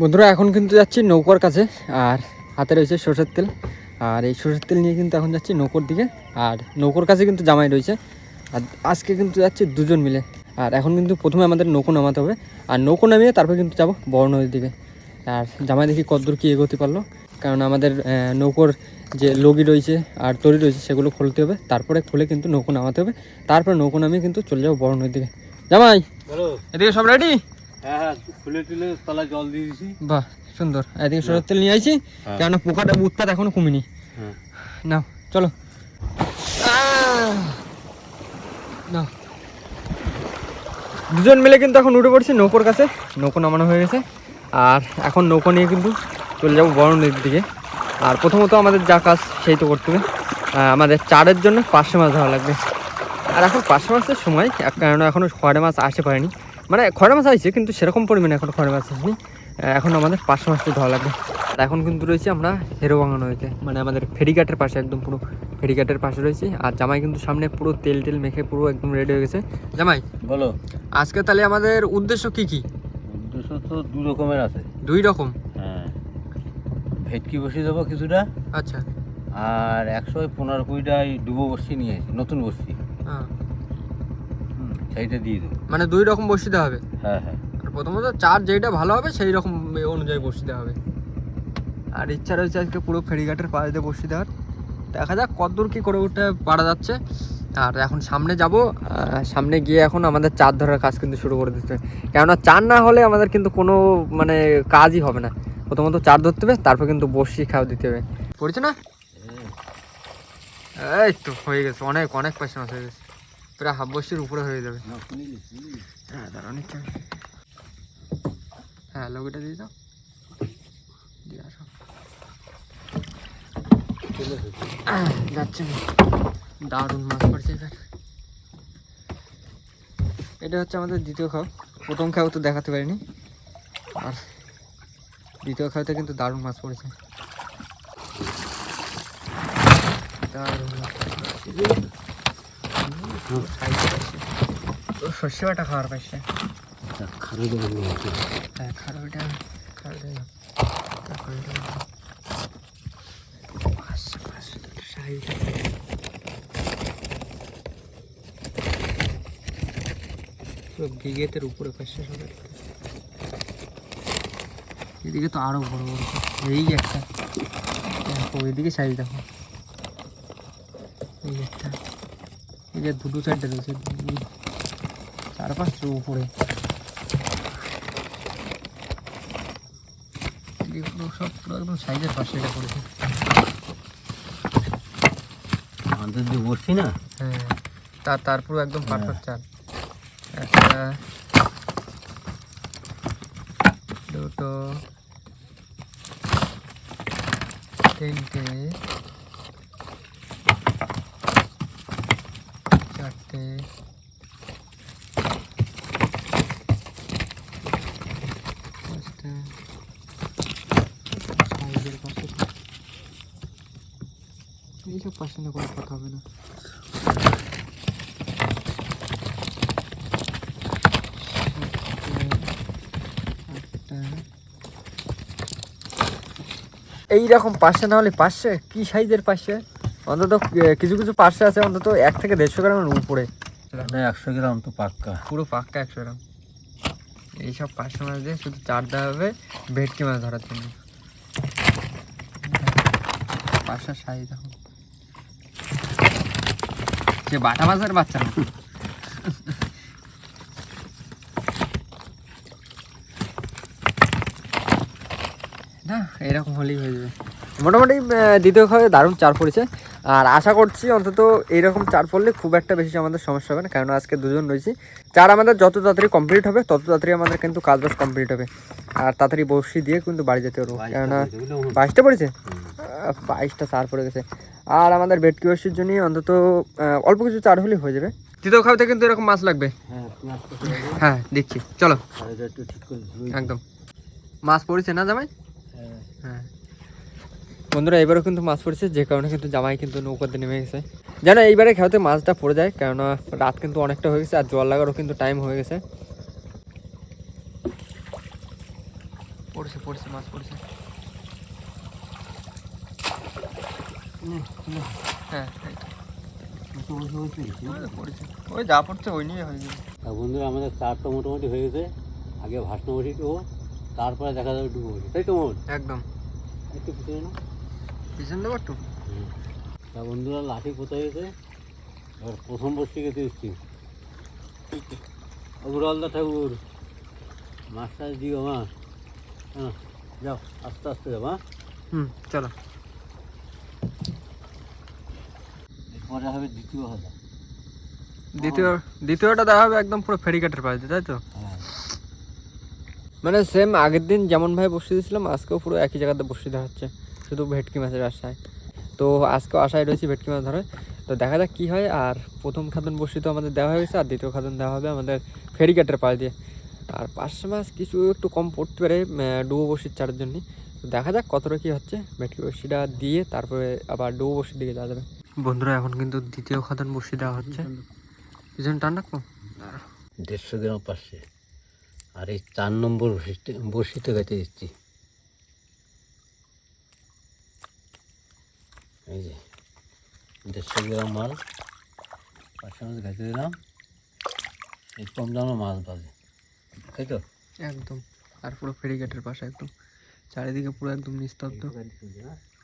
বন্ধুরা এখন কিন্তু যাচ্ছি নৌকার কাছে আর হাতে রয়েছে সরষের তেল। আর এই সরষের তেল নিয়ে কিন্তু এখন যাচ্ছি নৌকোর দিকে আর নৌকোর কাছে কিন্তু জামাই রয়েছে। আর আজকে কিন্তু যাচ্ছি দুজন মিলে আর এখন কিন্তু প্রথমে আমাদের নৌকো নামাতে হবে। আর নৌকো নামিয়ে তারপর কিন্তু যাব বড় নদীর দিকে। আর জামাই দেখি কতদূর কী এগোতে পারল। কারণ আমাদের নৌকোর যে লগি রয়েছে আর তরি রয়েছে সেগুলো খুলতে হবে। তারপরে খুলে কিন্তু নৌকো নামাতে হবে। তারপরে নৌকো নামিয়ে কিন্তু চলে যাব বড় নদীর দিকে। জামাই এদিকে সব রেডি হ্যাঁ হ্যাঁ বাহ সুন্দর। এদিকে সরষের তেল নিয়ে আইছি হ্যাঁ। কেননা পোকাটা উৎপাত এখনও কমিনি। নাও চলো! নাও। দুজন মিলে কিন্তু এখন উঠে পড়ছি নৌকোর কাছে। নৌকো নামানো হয়ে গেছে। আর এখন নৌকো নিয়ে কিন্তু চলে যাব বড় নদীর দিকে। আর প্রথমত আমাদের যা কাজ সেই তো করতে হবে। আমাদের চারের জন্য পাঁচশো মাছ ধরা লাগবে। আর এখন পাঁচশো মাছের সময় কারণ এখনও খড়ে মাছ আসে পারেনি। মানে খড়ে মাছ আসছে কিন্তু সেরকম পরিমাণে এখন খড়ে মাছ আসেনি। এখন আমাদের পাঁচশো মাছটি ধরা লাগবে। আর এখন কিন্তু রয়েছে আমরা হেরো বাঙানো হয়েছে মানে আমাদের ফেরিঘাটের পাশে একদম পুরো ফেরিঘাটের পাশে রয়েছে। আর জামাই কিন্তু সামনে পুরো তেল টেল মেখে পুরো একদম রেডি হয়ে গেছে। জামাই বলো। আজকে তাহলে আমাদের উদ্দেশ্য কি কি? উদ্দেশ্য তো দু রকমের আছে। দুই রকম? হ্যাঁ। ভেটকি বসিয়ে দেবো কিছুটা। আচ্ছা। আর একশো পনেরো কুড়িটাই ডুবো বসি নিয়ে নতুন বসছি হ্যাঁ। সেইটা দিয়ে দেবো। মানে দুই রকম বসিতে হবে। হ্যাঁ হ্যাঁ। আর প্রথমত চার যেটা ভালো হবে সেই রকম অনুযায়ী বসিতে হবে। আর ইচ্ছা রয়েছে আজকে পুরো ফেরিঘাটের পাশ দিয়ে বসিয়ে দেওয়ার। দেখা যাক কতদূর কী করে উঠে পারা যাচ্ছে। আর এখন সামনে যাব সামনে গিয়ে এখন আমাদের চার ধরার কাজ কিন্তু শুরু করে দিতে হবে কেননা চার না হলে আমাদের কিন্তু কোনো মানে কাজই হবে না। প্রথমত চার ধরতে হবে তারপর কিন্তু বসি খাওয়া দিতে হবে। পড়েছে না? এই তো হয়ে গেছে অনেক অনেক পয়সা মাছ হয়ে গেছে। প্রায় হাফ বসির উপরে হয়ে যাবে। হ্যাঁ আমি। হ্যাঁ লোকটা দিয়ে দাও। দিয়ে আসো। যাচ্ছে দারুণ মাছ পড়ছে এটা হচ্ছে আমাদের দ্বিতীয় খাও। প্রথম খাও তো দেখাতে পারিনি। আর দ্বিতীয় খাওয়াতে কিন্তু দারুণ মাছ পড়েছে। দারুণ মাছ পড়েছে। হুম, খাইতে পারছি। ও সর্ষে বাটা খাওয়ার পাইছে খারো দেবেন হ্যাঁ খারোটা খারোটা তারপরে গিগেতের উপরে পাশে সবাই এদিকে তো আরও বড় বড় এই একটা দেখো ওইদিকে সাইজ দেখো এই একটা এই যে দুটো চারটে রয়েছে। চার পাঁচটা উপরে। এগুলো সব পুরো একদম সাইজের পাশে এটা পড়েছে। আমাদের যে বসছি না? হ্যাঁ তার তারপর একদম পারফেক্ট চাল। একটা দুটো তিনটে পাশে এইসব না কোনো কথা হবে না এই রকম পাশে না হলে পাশে? কি সাইজের পাশে? অন্তত কিছু কিছু পাশে আছে অন্তত এক থেকে দেড়শো গ্রামের উপরে। একশো গ্রাম তো পাক্কা। পুরো পাক্কা একশো গ্রাম। এইসব পাশে মাছ দিয়ে শুধু চার দেওয়া হবে ভেটকি মাছ ধরার জন্য। সাইজ দেখো। যে বাটা মাছের বাচ্চা। না না এরকম হলেই হয়ে যাবে। মোটামুটি দ্বিতীয় খাওয়া দারুণ চার পড়েছে। আর আশা করছি অন্তত এইরকম চার পড়লে খুব একটা বেশি আমাদের সমস্যা হবে না কারণ আজকে দুজন রয়েছি। চার আমাদের যত তাড়াতাড়ি কমপ্লিট হবে তত তাড়াতাড়ি আমাদের কিন্তু কাজ বাজ কমপ্লিট হবে। আর তাড়াতাড়ি বসি দিয়ে কিন্তু বাড়ি যেতে পারব কেননা বাইশটা পড়েছে? বাইশটা চার পড়ে গেছে। আর আমাদের ভেটকি বসির জন্যই অন্তত অল্প কিছু চার হলেই হয়ে যাবে। তৃতীয় খাওয়াতে কিন্তু এরকম মাছ লাগবে। হ্যাঁ। হ্যাঁ দেখছি চলো। একদম। মাছ পড়েছে না জামাই? বন্ধুরা এবারও কিন্তু মাছ পড়েছে যে কারণে কিন্তু জামাই কিন্তু নৌকাতে নেমে গেছে। যেন এইবারে খেতে মাছটা পড়ে যায় কেননা রাত কিন্তু অনেকটা হয়ে গেছে আর জল লাগারও কিন্তু টাইম হয়ে গেছে। পড়ছে পড়ছে মাছ পড়ছে। হ্যাঁ তো। ওই যা পড়ছে ওই নিয়ে হয়ে যাবে বন্ধুরা আমাদের চারটা মোটামুটি হয়ে গেছে। আগে ভাসনো বসি তারপরে দেখা যাবে ডুবো তাই তো একদম। একটু পিছিয়ে না পিছন দেবো একটু তা বন্ধুরা লাঠি কোথায় গেছে? এবার প্রথম বসে গেছে এসছি। অগুরালদা ঠাকুর মাছ টাছ দিও মা। হ্যাঁ যাও আস্তে আস্তে যাও হ্যাঁ হুম চলো। এরপরে হবে দ্বিতীয় হাজার দ্বিতীয় দ্বিতীয়টা দেওয়া হবে একদম পুরো ফেরিঘাটের পাশ তাই তো? হ্যাঁ। মানে সেম আগের দিন যেমন ভাবে বসিয়ে দিয়েছিলাম আজকেও পুরো একই জায়গাতে বসিয়ে দেওয়া হচ্ছে শুধু ভেটকি মাছের আশায়। তো আজকেও আশায় রয়েছি ভেটকি মাছ ধরে তো দেখা যাক কী হয়। আর প্রথম খাদন বসি তো আমাদের দেওয়া হয়েছে, আর দ্বিতীয় খাদন দেওয়া হবে আমাদের ফেরিঘাটের পাশ দিয়ে। আর পাঁচশো মাছ কিছু একটু কম পড়তে পারে ডুবো বসির চারের জন্য। তো দেখা যাক কতটা কী হচ্ছে। ভেটকি বসিটা দিয়ে তারপরে আবার ডুবো বসির দিকে যাওয়া যাবে। বন্ধুরা, এখন কিন্তু দ্বিতীয় খাদন বসি দেওয়া হচ্ছে। পিছনে টান রাখব? দেড়শো গ্রাম পাচ্ছে আর এই চার নম্বর বসিতে বসিতে গেতে দিচ্ছি। এই যে দেড়শো গ্রাম মাল পাঁচশো মাছ গেতে দিলাম। এই কম দামে মাছ বাজে তাই তো? একদম আর পুরো ফেরি ফেরিঘাটের পাশে একদম চারিদিকে পুরো একদম নিস্তব্ধ।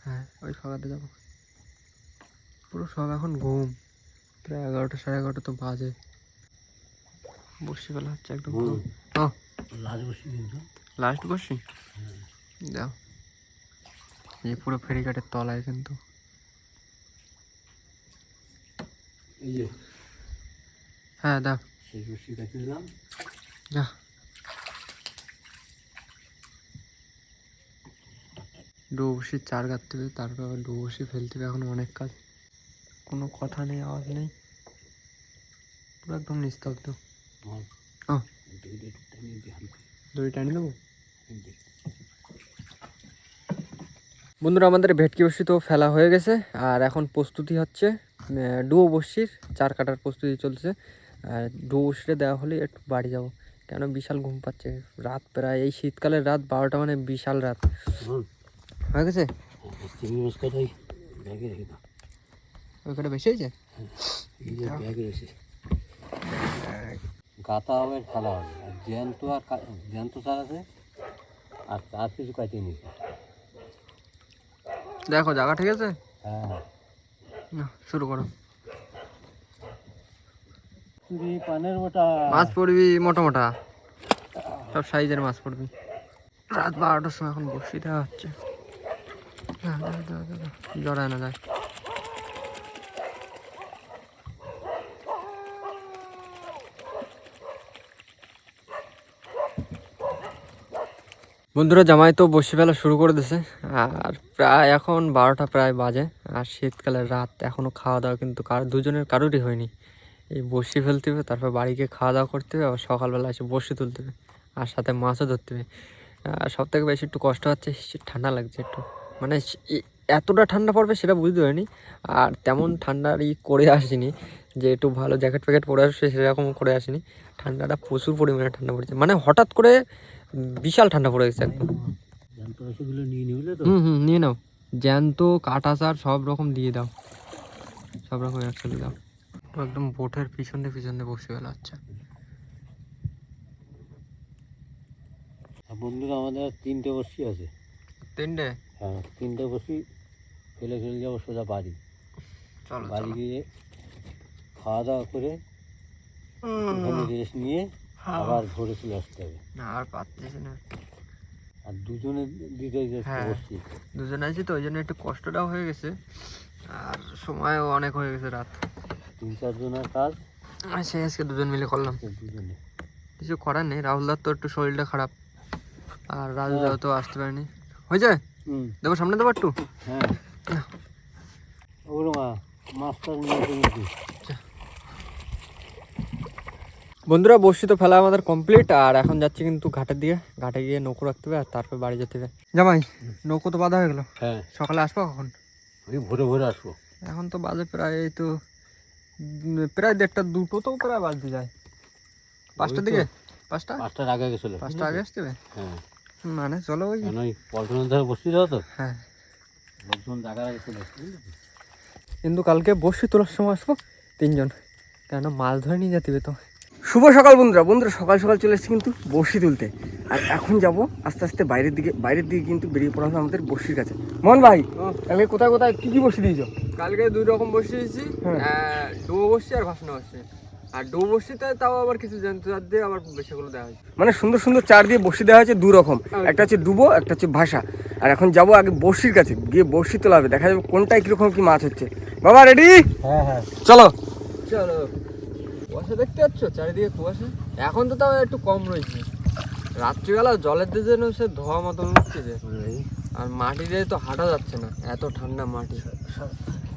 হ্যাঁ ওই ফাঁকাতে যাব। পুরো সব এখন ঘুম প্রায় এগারোটা সাড়ে এগারোটা তো বাজে। বসি বেলা হচ্ছে একদম লাল বসি লাস্ট বসি? দাও এই পুরো ফেরিঘাটের তলায় কিন্তু এই যে। হ্যাঁ দাও। সেই বসি গেতে দিলাম ডুবসি চার কাটতে হবে তারপর আবার ডুবসি ফেলতে হবে এখন অনেক কাজ। কোনো কথা নেই আওয়াজ নেই। পুরো একদম নিস্তব্ধ। টানিয়ে দড়ি টানিয়ে দেবো? বন্ধুরা আমাদের ভেটকি বসি তো ফেলা হয়ে গেছে আর এখন প্রস্তুতি হচ্ছে ডুয়ো বসির চার কাটার প্রস্তুতি চলছে। আর ডুয়ো বসিটা দেওয়া হলে একটু বাড়ি যাব। কেন বিশাল ঘুম পাচ্ছে। রাত প্রায় এই শীতকালের রাত বারোটা মানে বিশাল রাত। হয়ে গেছে? ওইখানে বেশি হয়েছে? এই যে গাতা হবে ফেলা হবে। আর জ্যান্ত আর জ্যান্ত চার আছে আর কিছু কাটিয়ে দেখো জায়গা ঠিক আছে? হ্যাঁ। না, শুরু করো। চুরি পানের ওটা মাছ পড়বি মোটা মোটা। সব সাইজের মাছ পড়বি। রাত বারোটার সময় এখন বসি দেওয়া হচ্ছে দাও। জড়ায় না যায়। বন্ধুরা, জামাই তো বসে ফেলা শুরু করে দিয়েছে আর প্রায় এখন বারোটা, প্রায় বাজে। আর শীতকালের রাত এখনও খাওয়া দাওয়া কিন্তু কার, দুজনের কারোরই হয়নি। এই বসি ফেলতে হবে, তারপর বাড়ি গিয়ে খাওয়া দাওয়া করতে হবে, আবার সকালবেলা এসে বসি তুলতে হবে, আর সাথে মাছও ধরতে হবে। সব থেকে বেশি একটু কষ্ট হচ্ছে ঠান্ডা লাগছে একটু। মানে এতটা ঠান্ডা পড়বে সেটা বুঝতে পারিনি। আর তেমন ঠান্ডার ই করে আসিনি, যে একটু ভালো জ্যাকেট ফ্যাকেট পরে আসবে সেরকম করে আসিনি। ঠান্ডাটা প্রচুর পরিমাণে ঠান্ডা পড়েছে। মানে হঠাৎ করে বিশাল ঠান্ডা পড়ে গেছে একদম। হুম হুম নিয়ে নাও। জ্যান্ত কাটা সার সব রকম দিয়ে দাও। সব রকম একসাথে দাও। একদম বোটের পিছনে পিছনে বসে গেল আচ্ছা। বন্ধুরা আমাদের তিনটে বসি আছে। তিনটে? হ্যাঁ তিনটে বসি ফেলে ফেলে যাব সোজা বাড়ি। বাড়ি গিয়ে খাওয়া দাওয়া করে রেস্ট নিয়ে আবার ভোরে চলে আসতে হবে। না আর পাচ্ছিস না। আর দুজনে দিতে যাচ্ছে হ্যাঁ। দুজন আছি তো ওই জন্য একটু কষ্টটাও হয়ে গেছে। আর সময়ও অনেক হয়ে গেছে রাত। তিন চারজনের কাজ? আর সেই আজকে দুজন মিলে করলাম। দুজনে। কিছু করার নেই রাহুলদার তো একটু শরীরটা খারাপ। আর রাজুদাও তো আসতে পারেনি। হয়েছে? হুম। দেবো সামনে দেবো একটু? হ্যাঁ। ওগুলো মা মাছটা নিয়ে বন্ধুরা বসি তো ফেলা আমাদের কমপ্লিট আর এখন যাচ্ছি কিন্তু ঘাটের দিকে। ঘাটে গিয়ে নৌকো রাখতে হবে আর তারপর বাড়ি যেতে হবে। জামাই নৌকো তো বাঁধা হয়ে গেলো। হ্যাঁ। সকালে আসব কখন? ওই ভোরে ভোরে আসব। এখন তো বাজে প্রায় এই তো প্রায় দেড়টা দুটো তো প্রায় বাজতে যায়। পাঁচটার দিকে? পাঁচটা? পাঁচটার আগে গেছিল। পাঁচটা আগে আসতে হবে? হ্যাঁ। মানে চলো ওই। পল্টনের ধারে বসতে যাও তো? হ্যাঁ। লোকজন আগে চলে? কিন্তু কালকে বসে তোলার সময় আসব তিনজন। কেন? মাছ ধরে নিয়ে যেতে হবে তো। শুভ সকাল বন্ধুরা। বন্ধুরা সকাল সকাল চলে এসেছি কিন্তু বড়শি তুলতে। আর এখন যাব আস্তে আস্তে বাইরের দিকে বাইরের দিকে কিন্তু বেরিয়ে পড়া হবে আমাদের বড়শির কাছে। মন ভাই কালকে কোথায় কোথায় কি কি বসে দিয়েছ? কালকে দুই রকম বসে দিয়েছি। হ্যাঁ। ডুবো বসছি আর ভাসনা বসছি আর ডুবো বসছিতে তাও আবার কিছু যন্ত্রজাত দিয়ে আবার বেশিগুলো দেওয়া হয়েছে। মানে সুন্দর সুন্দর চার দিয়ে বসি দেওয়া হয়েছে দু রকম একটা হচ্ছে ডুবো একটা হচ্ছে ভাষা আর এখন যাব আগে বড়শির কাছে গিয়ে বড়শি তোলা হবে। দেখা যাবে কোনটায় কীরকম কি মাছ হচ্ছে। বাবা রেডি হ্যাঁ হ্যাঁ। চলো। চলো। কুয়াশা দেখতে পাচ্ছ? চারিদিকে কুয়াশা। এখন তো তাও একটু কম রয়েছে। রাত্রিবেলা জলের দিয়ে যেন সে ধোয়া মতন উঠতেছে আর মাটি দিয়ে তো হাঁটা যাচ্ছে না। এত ঠান্ডা মাটি।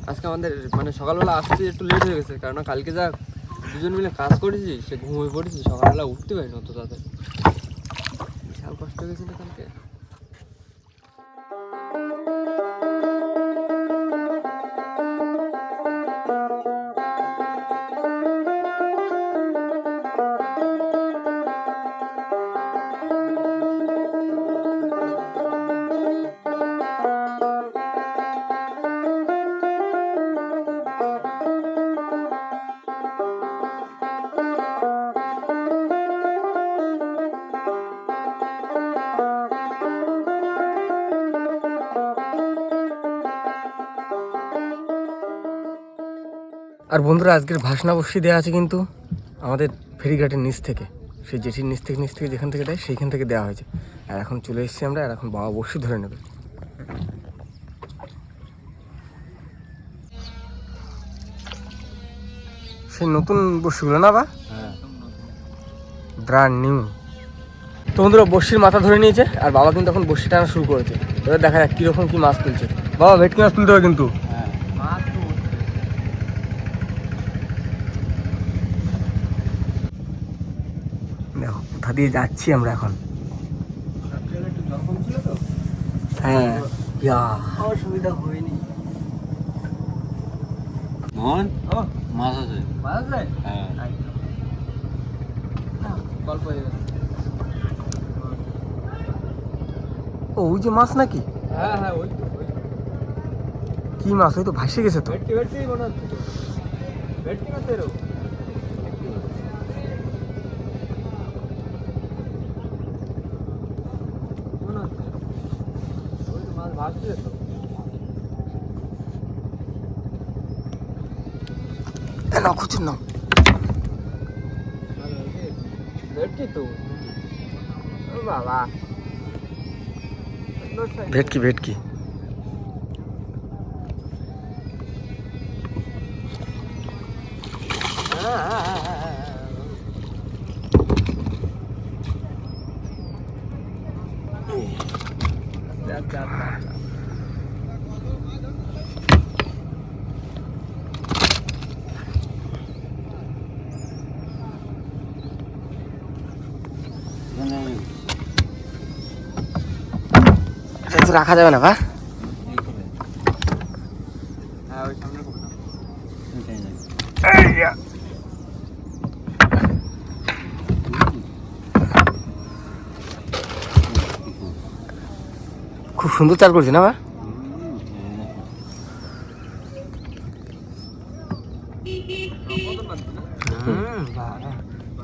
আজকে আমাদের মানে সকালবেলা আসতে একটু লেট হয়ে গেছে। কারণ কালকে যা দুজন মিলে কাজ করেছি সে ঘুমিয়ে পড়েছি। সকালবেলা উঠতে পারিনি অত তাড়াতাড়ি। বিশাল কষ্ট হয়ে গেছে না কালকে? আর বন্ধুরা আজকের ভাসনা বসি দেওয়া আছে কিন্তু আমাদের ফেরিঘাটের নিচ থেকে। সেই জেটির নিচ থেকে নিচ থেকে যেখান থেকে দেয় সেইখান থেকে দেওয়া হয়েছে। আর এখন চলে এসেছি আমরা আর এখন বাবা বসি ধরে নেবে। সেই নতুন বসিগুলো না বা? হ্যাঁ। ব্র্যান্ড নিউ তো বন্ধুরা বসির মাথা ধরে নিয়েছে আর বাবা কিন্তু এখন বসি টানা শুরু করেছে। এবার দেখা যাক কীরকম কি মাছ তুলছে। বাবা ভেটকি মাছ তুলতে হবে কিন্তু হ্যাঁ দেখো কোথা দিয়ে যাচ্ছি আমরা এখন। হ্যাঁ হয়নি। মোহন ও মাছ আছে। মাছ যায় হ্যাঁ। গল্প হয়ে গেছে ও ওই যে মাছ নাকি? হ্যাঁ হ্যাঁ ওই তো কি মাছ? ওই তো ভাসে গেছে তো। ভেটকি ভেটকি মনে হচ্ছে ভেটকি মাছ এরও মনে হচ্ছে ওই তো মাছ ভাসছে তো এ নাও খুঁজুন নাও। ভেটকি তো। ও বাবা। সুন্দর size। ভেটকি ভেটকি আস্তে আস্তে আস্তে আস্তে। এখানে এটা তো রাখা যাবে না, বা? খুব সুন্দর চাল করছে না, বা?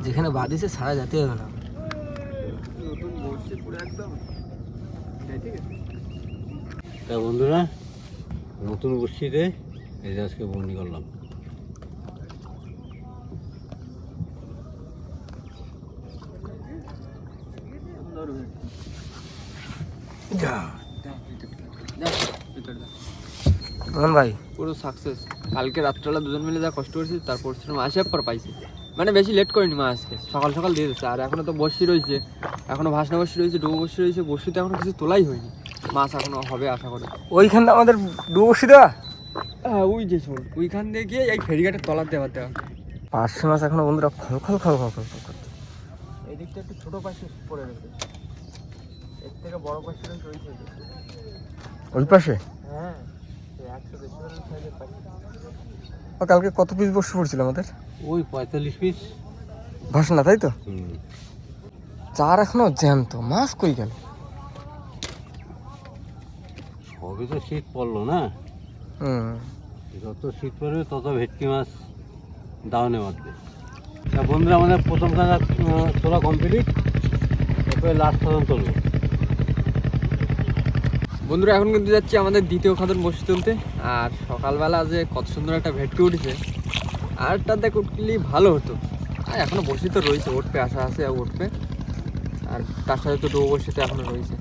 যেখানে বাদিছে সারা যেতে হবে না নতুন বসছে পুরো একদম ঠিক আছে তা বন্ধুরা নতুন বসিতে এই যে আজকে বন্দি করলাম। ভাই। পুরো সাকসেস কালকে রাত্রেবেলা দুজন মিলে যা কষ্ট করেছি তার পরিশ্রম আসে পর পাইছি। মানে বেশি লেট করিনি মা আজকে। সকাল সকাল দিয়ে দিচ্ছে আর এখনও তো বসি রয়েছে। এখনও ভাসনা বসি রয়েছে ডুবো বসি রয়েছে। বসিতে এখনও কিছু তোলাই হয়নি। মাছ এখনও হবে আশা করি। ওইখানটা আমাদের ডুবো বসি দেওয়া? হ্যাঁ ওই যে শোন ওইখান দিয়ে গিয়ে এই ফেরিঘাটের তলার দেওয়ার দেওয়া। পার্শে মাছ এখনও বন্ধুরা খল খল খল খল খল করছে। এই দিকটা একটু ছোট পাশে পড়ে রয়েছে এর থেকে বড় পাশে রয়েছে ওই পাশে? হ্যাঁ কালকে কত পিস বসে পড়ছিল আমাদের? ওই পঁয়তাল্লিশ পিস ভাসনা তাই তো? চার এখনও জ্যান্ত মাছ কই গেল? সবই তো শীত পড়ল না। হুম যত শীত পড়বে তত ভেটকি মাছ দাওনে বাঁধবে। তা বন্ধুরা আমাদের প্রথম কাজ তোলা কমপ্লিট এরপরে লাস্ট খাদন তুলবো। বন্ধুরা এখন কিন্তু যাচ্ছি আমাদের দ্বিতীয় খাদন বসে তুলতে। আর সকালবেলা যে কত সুন্দর একটা ভেটকি উঠেছে আর একটা দেখ উঠলি ভালো হতো। আর এখনও বসি তো রয়েছে উঠবে আশা আছে আর উঠবে। আর তার সাথে তো ডোবো বসিতে এখনও রয়েছে।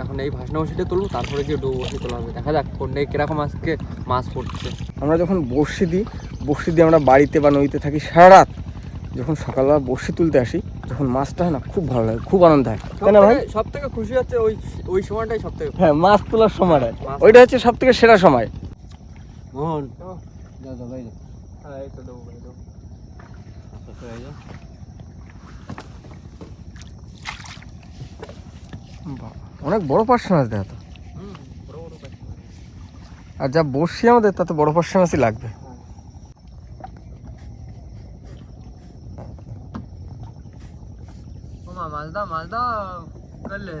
এখন এই ভাসনা বসিটা তুলবো তারপরে গিয়ে ডোবো বসি তোলা হবে দেখা যাক কোনটায় কীরকম আজকে মাছ পড়ছে। আমরা যখন বড়শি দিই বড়শি দিয়ে আমরা বাড়িতে বা নদীতে থাকি সারা রাত যখন সকালবেলা বড়শি তুলতে আসি যখন মাছটা হয় না খুব ভালো লাগে খুব আনন্দ হয়। তাই না ভাই? সব থেকে খুশি হচ্ছে ওই ওই সময়টাই সব থেকে হ্যাঁ মাছ তোলার সময়টা ওইটা হচ্ছে সব থেকে সেরা সময়। মোহন। যাও যাও হ্যাঁ এই তো ডোবো ভাই ডোবো আস্তে আস্তে বাইরে যাও। অনেক বড় পার্শ্ব মাছ দেখা তো। হুম বড় বড় পাখি। আর যা বড়শি আমাদের তাতে বড় পার্শ্ব মাছই লাগবে মাছ দাও করলে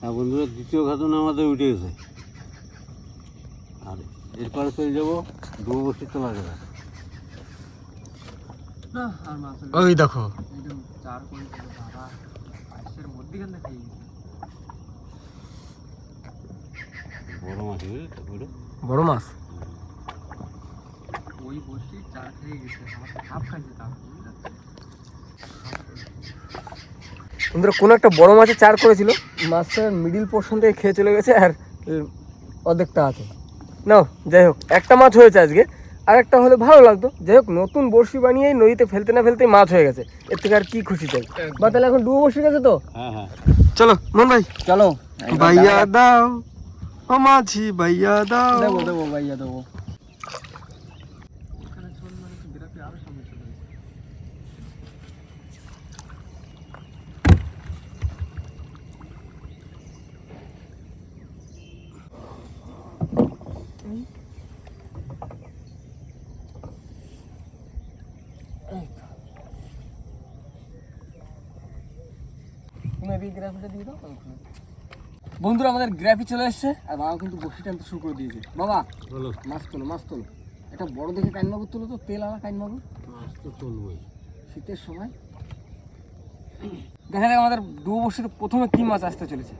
হ্যাঁ বন্ধুরা দ্বিতীয় খাদন আমাদের উঠে গেছে। আর এরপরে চলে যাব দু বছর তোলা যাবে না আর মাছ হলো ওই দেখো একদম চার করে দিল বাবা পাঁচশের মধ্যেখানে খেয়ে গেছে বড় মাছ ওই বসি চার খেয়ে গেছে হাফ খাইছে তার বন্ধুরা কোনো একটা বড় মাছে চার করেছিল মাছটার মিডিল পোর্শন থেকে খেয়ে চলে গেছে আর অর্ধেকটা আছে। নাও যাই হোক একটা মাছ হয়েছে আজকে। আর একটা হলে ভালো লাগতো। যাই হোক নতুন বড়শি বানিয়ে নদীতে ফেলতে না ফেলতে মাছ হয়ে গেছে। এর থেকে আর কি খুশি চাই বা তাহলে এখন ডুবো বসে গেছে তো? হ্যাঁ হ্যাঁ। চলো মন ভাই। চলো। ভাইয়া দাও ও মাঝি ভাইয়া দাও। দেবো দেবো ভাইয়া দেবো। ওখানে বন্ধুরা আমাদের গ্রাফি চলে এসছে। আর বাবা কিন্তু বসি টানতে শুরু করে দিয়েছে। বাবা বলো। মাছ তোলো মাছ তোলো। একটা বড় দেখে কাইন মাগুর তোলো তো তেল আলা কাইন মাগুর। মাছ তো তুলবই শীতের সময়। দেখা যাক আমাদের দু বছর প্রথমে কি মাছ আসতে চলেছে।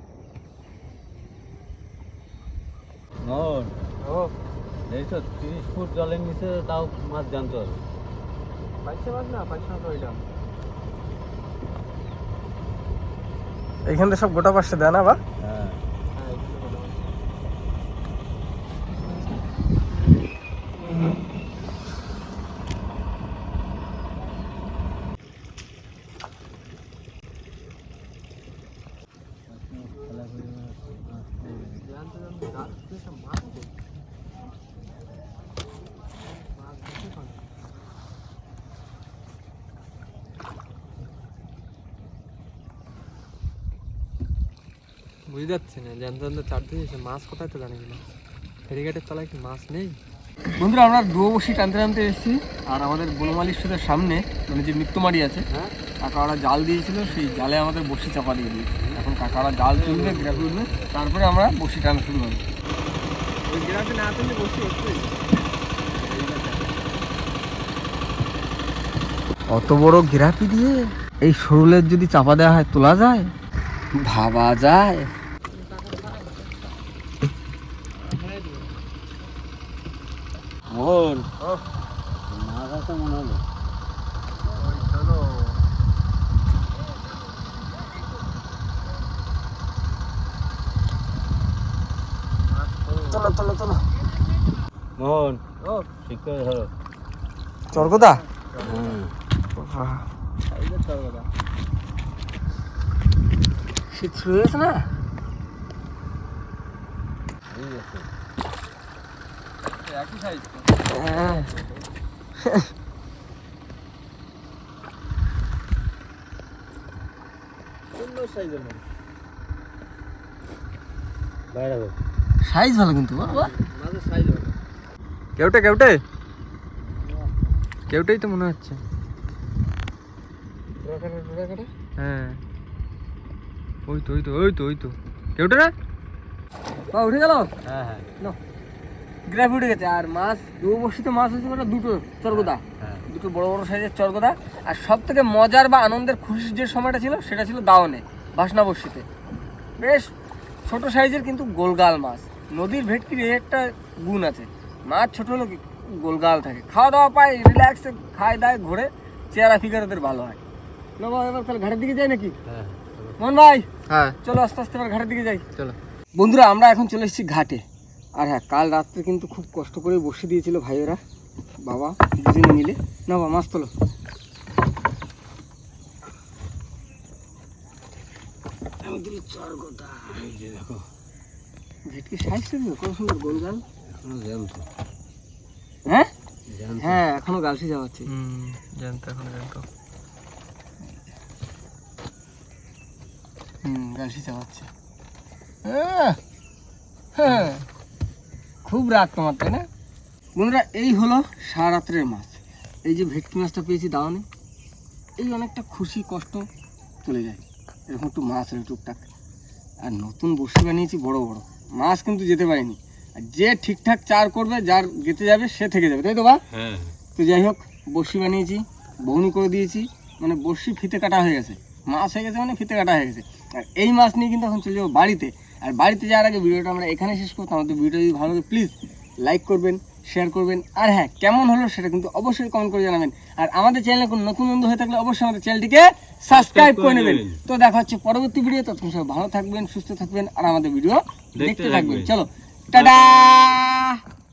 ও। এই তো তিরিশ ফুট জলের নিচে তাও মাছ জানতে হবে। পাইছে মাছ না? পাইছে না তো ওইটা এইখান থেকে সব গোটা পাশে দেয় না বা হ্যাঁ হ্যাঁ এগুলো ভালো মাছ। জানতে জানতে গাছ থেকে একটা মাছ পড়ছে। মাছ দেখতে পাই না। বুঝতে যাচ্ছে না জানতে চারদিকে এসে মাছ কোথায় তো জানি না। ফেরিঘাটের তলায় কি মাছ নেই? বন্ধুরা আমরা ডুয়ো বসি টানতে টানতে এসেছি আর আমাদের বনমালী সুদের সামনে মানে যে মৃত্যুমারি আছে হ্যাঁ। কাকারা জাল দিয়েছিল সেই জালে আমাদের বসি চাপা দিয়ে দিয়েছে। এখন কাকারা জাল তুলবে গ্রাফি উঠবে তারপরে আমরা বসি টানা শুরু হবে ওই গ্রাফি না তুললে বসি অত বড় গ্রাফি দিয়ে এই সরুলের যদি চাপা দেওয়া হয় তোলা যায়? ভাবা যায়। মোহন। মাছ আছে মনে হলো। চলো চলো চলো। মোহন ও। ঠিক করে ধরো। চরকদা হ্যাঁ। শীত শুরু হয়েছে না? ঠিক আছে সাইজ ভালো কিন্তু কেউটে কেউটে? কেউটেই তো মনে হচ্ছে। হ্যাঁ। ওই তো ওই তো ওই তো ওই তো। কেউটা না উঠে গেল? হ্যাঁ হ্যাঁ। গ্রাফি উঠে গেছে। আর মাছ দু বর্ষিতে মাছ হয়েছে কটা? দুটো চর্গদা। হ্যাঁ দুটো বড় বড় সাইজের চর্গদা। আর সব থেকে মজার বা আনন্দের খুশির যে সময়টা ছিল সেটা ছিল দাওনে বাসনা বর্ষিতে বেশ ছোট সাইজের কিন্তু গোলগাল মাছ। নদীর ভেটকির একটা গুণ আছে। মাছ ছোট হলো কি গোলগাল থাকে। খাওয়া দাওয়া পায় রিল্যাক্সে খায় দায় ঘোরে। চেহারা ফিগার ওদের ভালো হয়। এবার তাহলে ঘাটের দিকে যাই নাকি? হ্যাঁ মন ভাই হ্যাঁ। চলো আস্তে আস্তে এবার ঘাটের দিকে যাই। চলো। বন্ধুরা আমরা এখন চলে এসেছি ঘাটে। আর হ্যাঁ কাল রাত্রে কিন্তু খুব কষ্ট করে বসে দিয়েছিল ভাইয়েরা। বাবা দুজনে মিলে। না বাবা মাছ তোলো। দেখো। ভেটকি সাইজ কত সুন্দর গোল গাল এখনও জ্যান্ত। হ্যাঁ? হ্যাঁ এখনও জানতো এখন জানতো হুম আহ, হ্যাঁ। খুব রাগ তোমার তাই না? বন্ধুরা এই হলো সারা রাত্রের মাছ। এই যে ভেটকি মাছটা পেয়েছি দাওয়ানে এই অনেকটা খুশি কষ্ট চলে যায়। এরকম একটু মাছ হলো টুকটাক। আর নতুন বসি বানিয়েছি বড় বড়। মাছ কিন্তু যেতে পারিনি। আর যে ঠিকঠাক চার করবে যার যেতে যাবে সে থেকে যাবে তাই তো বা হ্যাঁ। তো যাই হোক বড়শি বানিয়েছি বৌনি করে দিয়েছি মানে বড়শি ফিতে কাটা হয়ে গেছে। মাছ হয়ে গেছে মানে ফিতে কাটা হয়ে গেছে। আর এই মাছ নিয়ে কিন্তু এখন চলে যাব বাড়িতে। আর বাড়িতে যাওয়ার আগে ভিডিওটা আমরা এখানে শেষ করতাম আমাদের ভিডিওটা যদি ভালো লাগে প্লিজ লাইক করবেন শেয়ার করবেন। আর হ্যাঁ কেমন হলো সেটা কিন্তু অবশ্যই কমেন্ট করে জানাবেন। আর আমাদের চ্যানেলে কোনো নতুন বন্ধু হয়ে থাকলে অবশ্যই আমাদের চ্যানেলটিকে সাবস্ক্রাইব করে নেবেন। তো দেখা হচ্ছে পরবর্তী ভিডিও ততক্ষণ সবাই ভালো থাকবেন সুস্থ থাকবেন আর আমাদের ভিডিও দেখতে থাকবেন। চলো টাটা!